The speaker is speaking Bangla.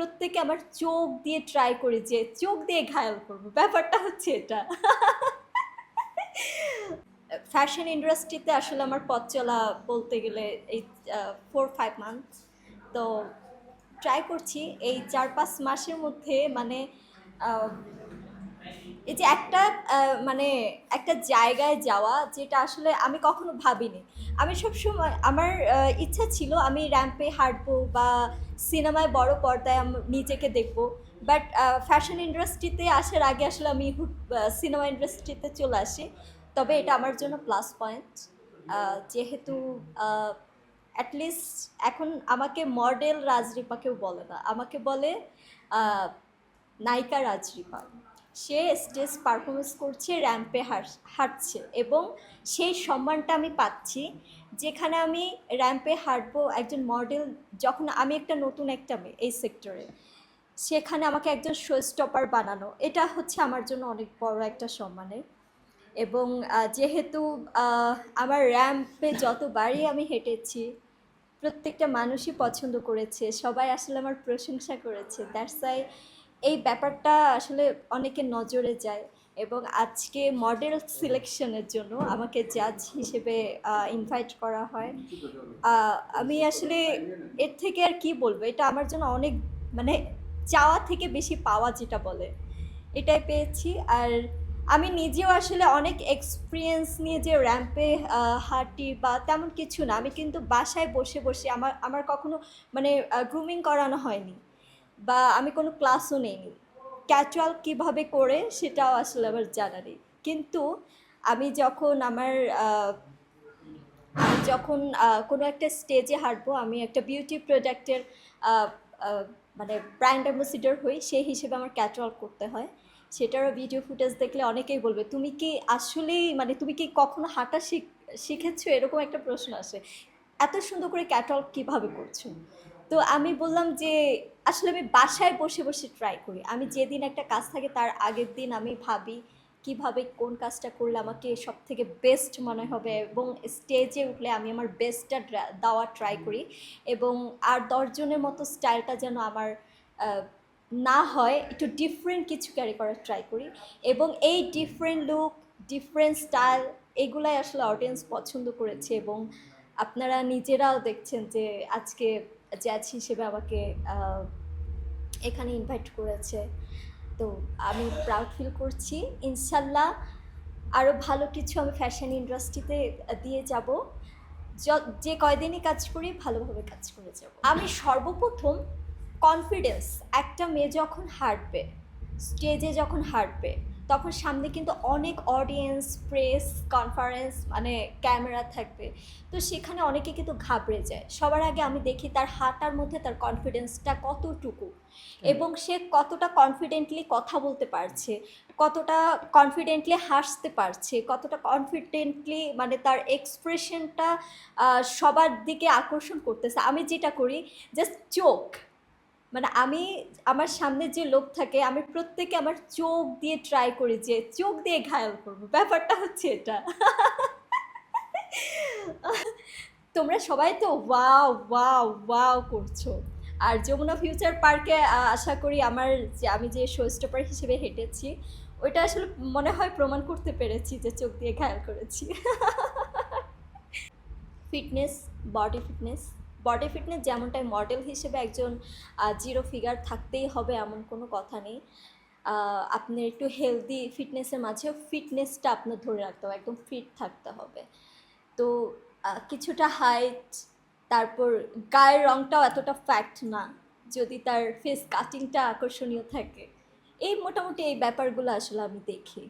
প্রত্যেকে আমার চোখ দিয়ে ট্রাই করি যে চোখ দিয়ে ঘায়াল করব। ব্যাপারটা হচ্ছে এটা। ফ্যাশন ইন্ডাস্ট্রিতে আসলে আমার পথ চলা বলতে গেলে এই ফোর ফাইভ মান্থ তো ট্রাই করছি। এই চার, পাঁচ মাসের মধ্যে মানে এই যে একটা মানে একটা জায়গায় যাওয়া যেটা আসলে আমি কখনো ভাবিনি। আমি সবসময়, আমার ইচ্ছা ছিল আমি র্যাম্পে হাঁটবো বা সিনেমায় বড় পর্দায় নিজেকে দেখব। বাট ফ্যাশন ইন্ডাস্ট্রিতে আসার আগে আসলে আমি সিনেমা ইন্ডাস্ট্রিতে চলে আসি। তবে এটা আমার জন্য প্লাস পয়েন্ট যেহেতু অ্যাটলিস্ট এখন আমাকে মডেল রাজরিপা কেউ বলে না। আমাকে বলে নায়িকা রাজরিপা সে স্টেজ পারফরমেন্স করছে র্যাম্পে হাঁটছে এবং সেই সম্মানটা আমি পাচ্ছি যেখানে আমি র্যাম্পে হাঁটবো একজন মডেল যখন আমি একটা নতুন একটা মেয়ে এই সেক্টরে সেখানে আমাকে একজন শো স্টপার বানানো, এটা হচ্ছে আমার জন্য অনেক বড় একটা সম্মানের। এবং যেহেতু আমার র্যাম্পে যতবারই আমি হেঁটেছি, প্রত্যেকটা মানুষই পছন্দ করেছে, সবাই আসলে আমার প্রশংসা করেছে দ্যাটস ওয়াই এই ব্যাপারটা আসলে অনেকের নজরে যায় এবং আজকে মডেল সিলেকশনের জন্য আমাকে জাজ হিসেবে ইনভাইট করা হয়। আমি আসলে এর থেকে আর কি বলব, এটা আমার জন্য অনেক মানে চাওয়া থেকে বেশি পাওয়া যেটা বলে, এটাই পেয়েছি। আর আমি নিজেও আসলে অনেক এক্সপিরিয়েন্স নিয়ে যে র্যাম্পে হাঁটি বা তেমন কিছু না, আমি কিন্তু বাসায় বসে বসে আমার আমার কখনো মানে গ্রুমিং করানো হয়নি। বা আমি কোনো ক্লাসও নেইনি। ক্যাচুয়াল কীভাবে করে সেটাও আসলে আমার জানা নেই। কিন্তু আমি যখন আমার আমি যখন কোনো একটা স্টেজে হাঁটবো, আমি একটা বিউটি প্রোডাক্টের মানে ব্র্যান্ড অ্যাম্বাসিডর হই, সেই হিসেবে আমার ক্যাটওয়াল করতে হয়। সেটারও ভিডিও ফুটেজ দেখলে অনেকেই বলবে, তুমি কি আসলেই মানে তুমি কি কখনো হাঁটা শিখ, শিখেছো? এরকম একটা প্রশ্ন আসে। এত সুন্দর করে ক্যাটওয়াল কীভাবে করছ? তো আমি বললাম যে, আসলে আমি বাসায় বসে বসে ট্রাই করি। আমি যেদিন একটা কাজ থাকে, তার আগের দিন আমি ভাবি কীভাবে কোন কাজটা করলে আমাকে সব থেকে বেস্ট মনে হবে এবং স্টেজে উঠলে আমি আমার বেস্টটা দেওয়ার ট্রাই করি এবং আর দশজনের মতো স্টাইলটা যেন আমার না হয়, একটু ডিফারেন্ট কিছু ক্যারি করার ট্রাই করি এবং এই ডিফারেন্ট লুক ডিফারেন্ট স্টাইল এগুলাই আসলে অডিয়েন্স পছন্দ করেছে এবং আপনারা নিজেরাও দেখছেন যে আজকে জ্যাজ হিসেবে আমাকে এখানে ইনভাইট করেছে। তো আমি প্রাউড ফিল করছি। ইনশাল্লাহ আরও ভালো কিছু আমি ফ্যাশন ইন্ডাস্ট্রিতে দিয়ে যাব। যে কয়দিনই কাজ করি, ভালোভাবে কাজ করে যাব। আমি সর্বপ্রথম কনফিডেন্স একটা মেয়ে যখন হাঁটবে স্টেজে যখন হাঁটবে তখন সামনে কিন্তু অনেক অডিয়েন্স প্রেস কনফারেন্স মানে ক্যামেরা থাকবে। তো সেখানে অনেকে কিন্তু ঘাবড়ে যায়। সবার আগে আমি দেখি তার হাঁটার মধ্যে তার কনফিডেন্সটা কতটুকু এবং সে কতটা কনফিডেন্টলি কথা বলতে পারছে কতটা কনফিডেন্টলি হাসতে পারছে কতটা কনফিডেন্টলি মানে তার এক্সপ্রেশনটা সবার দিকে আকর্ষণ করতেছে। আমি যেটা করি জাস্ট চোখ মানে আমি আমার সামনে যে লোক থাকে, আমি প্রত্যেকে আমার চোখ দিয়ে ট্রাই করি যে চোখ দিয়ে ঘায়াল করব। ব্যাপারটা হচ্ছে এটা। তোমরা সবাই তো ওয়াও ওয়াও ওয়াও করছ। আর যমুনা ফিউচার পার্কে আশা করি আমার যে আমি যে শো স্টপার হিসেবে হেঁটেছি, ওইটা আসলে মনে হয় প্রমাণ করতে পেরেছি যে চোখ দিয়ে ঘায়াল করেছি। Fitness body fitness body fitness যেমনটাই model হিসেবে একজন জিরো ফিগার থাকতেই হবে এমন কোনো কথা নেই। আপনার একটু হেলদি ফিটনেসের মাঝেও ফিটনেসটা আপনার ধরে রাখতে হবে, একদম ফিট থাকতে হবে। তো কিছুটা হাইট তারপর গায়ের রংটাও এতটা ফ্যাক্ট না, যদি তার ফেস কাটিংটা আকর্ষণীয় থাকে। এই মোটামুটি এই ব্যাপারগুলো আসলে আমি দেখি।